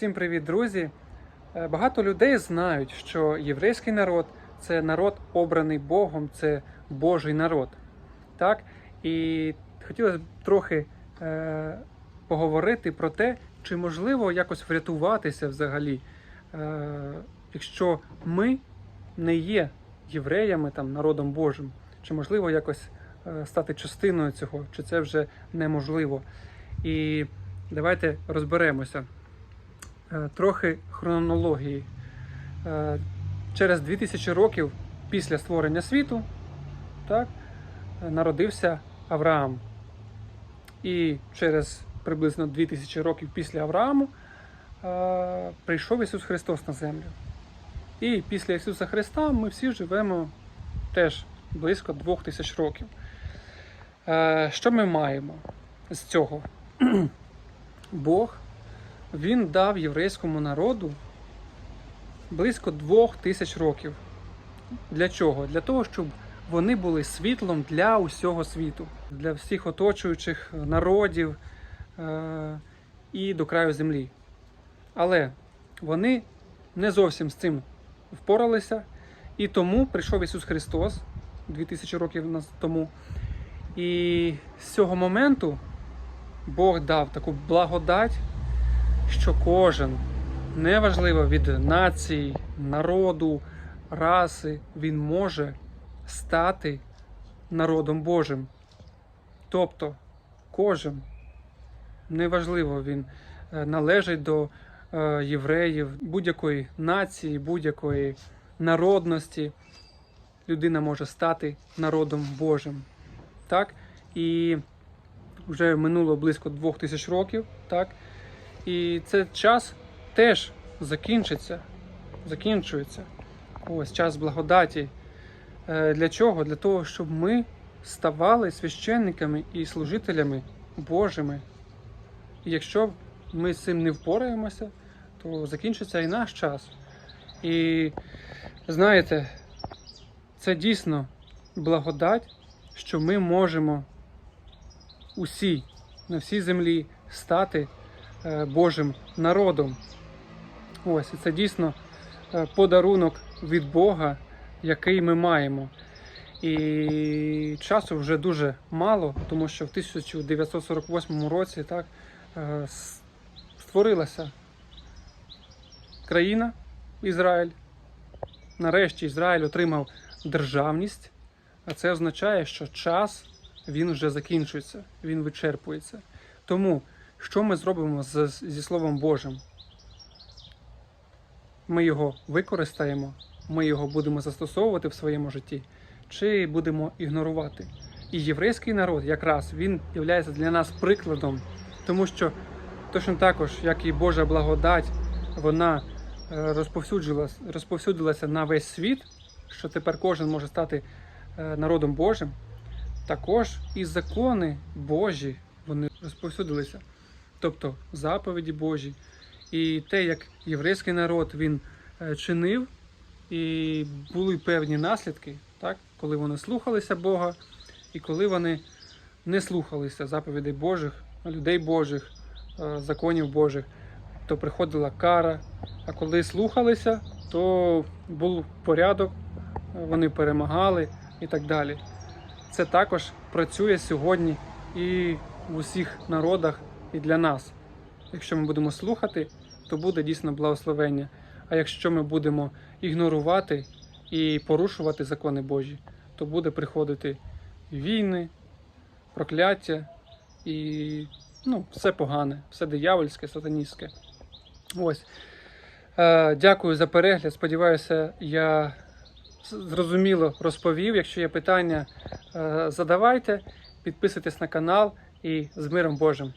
Всім привіт, друзі! Е, Багато людей знають, що єврейський народ це народ обраний Богом, це Божий народ. Так? І хотілося б трохи е, поговорити про те, чи можливо якось врятуватися взагалі, е, якщо ми не є євреями, там, народом Божим, чи можливо якось е, стати частиною цього, чи це вже неможливо. І давайте розберемося. Е, Трохи хронології. Е, Через 2000 років після створення світу так, народився Авраам. І через приблизно 2000 років після Аврааму е, прийшов Ісус Христос на землю. І після Ісуса Христа ми всі живемо теж близько 2000 років. Що ми маємо з цього? Бог він дав єврейському народу близько двох тисяч років. Для чого? Для того, щоб вони були світлом для усього світу, для всіх оточуючих народів е- і до краю землі. Але вони не зовсім з цим впоралися, і тому прийшов Ісус Христос 2000 років тому. І з цього моменту Бог дав таку благодать що кожен, неважливо від нації, народу, раси, він може стати народом Божим. Тобто кожен, неважливо, він е, належить до е, євреїв, будь-якої нації, будь-якої народності, людина може стати народом Божим. Так? І вже минуло близько двох тисяч років. Так? І цей час теж закінчиться, закінчується. Ось час благодаті. Е, Для чого? Для того, щоб ми ставали священниками і служителями Божими. І якщо ми з цим не впораємося, то закінчиться і наш час. І знаєте, це дійсно благодать, що ми можемо усі на всій землі стати Божим народом. Ось і це дійсно е, подарунок від Бога, який ми маємо. І часу вже дуже мало, тому що в 1948 році так, е, створилася країна Ізраїль. Нарешті Ізраїль отримав державність, а це означає, що час він вже закінчується, він вичерпується. Тому що ми зробимо з, зі Словом Божим? Ми його використаємо, ми його будемо застосовувати в своєму житті, чи будемо ігнорувати. І єврейський народ якраз він є для нас прикладом, тому що точно також, як і Божа благодать, вона е, розповсюдилася на весь світ, що тепер кожен може стати е, народом Божим. Також і закони Божі вони розповсюдилися, тобто заповіді Божі, і те, як єврейський народ він е, чинив, і були певні наслідки, так, коли вони слухалися Бога, і коли вони не слухалися заповідей Божих, людей Божих, е, законів Божих, то приходила кара. А коли слухалися, то був порядок, е, вони перемагали і так далі. Це також працює сьогодні і в усіх народах, і для нас. Якщо ми будемо слухати, то буде дійсно благословення. А якщо ми будемо ігнорувати і порушувати закони Божі, то буде приходити війни, прокляття і ну, все погане, все диявольське, сатаністське. Ось. Е, дякую за перегляд. Сподіваюся, я зрозуміло розповів. Якщо є питання, е, задавайте, підписуйтесь на канал і з миром Божим.